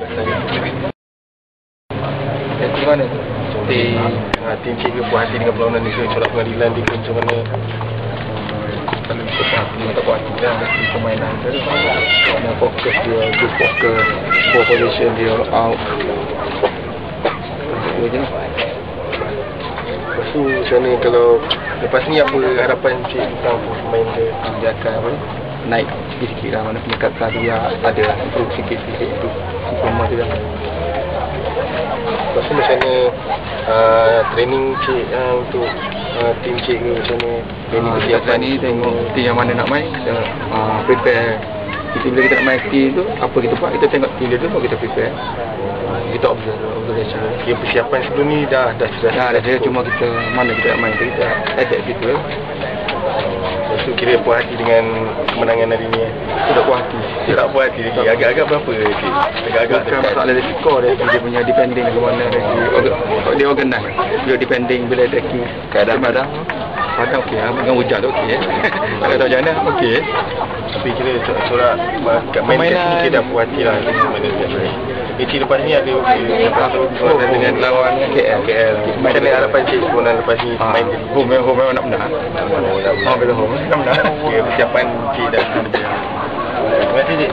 Di mana? Di ha, tim cik ke puas hati dengan perlawanan ni corak pengadilan di ke macam mana? Kalau kita puas hati, tak puas hati lah Mesti permainan tu Kerana fokus dia, good fokus Ball position dia, out Itu je Lepas tu macam mana kalau lepas ni apa harapan cik tentang pemain dia? Dia akan apa ni, naik sikit-sikit lah Mana peningkatan tu dia ada lah Improve sikit-sikit tu Lah Lepas tu macam mana uh, training cik uh, untuk uh, tim cik ke macam mana? Training Ah, kita kesiapan ni tengok team yang mana nak main kita uh, prepare. Kita bila kita nak main team tu apa kita buat kita tengok team dia tu baru kita prepare. Kita observe observation Kira persiapan sebelum ni dah dah sudah. Dah ada dia cuma kita mana kita nak main tu kita adapt Lepas tu kira puas hati dengan kemenangan hari ni. Kita tak puas hati. Cik tak puas hati lagi. Agak-agak berapa cik? Agak-agak bukan masalah dari skor dia dia punya depending ke mana orga- dia organize dia depending bila ada key keadaan padang padang okey lah dengan hujan tu okey. Eh kalau tahu macam mana okey. Tapi kira corak kat main kat sini kira dah puas hati lah. Eh, cik lepas ni ada Oh, dengan lawan KL. KL. Macam mana harapan cik sebenarnya lepas ni Ah, main home memang home memang nak menang. Oh, bila home nak menang. Kira persiapan cik dah Terima kasih cik.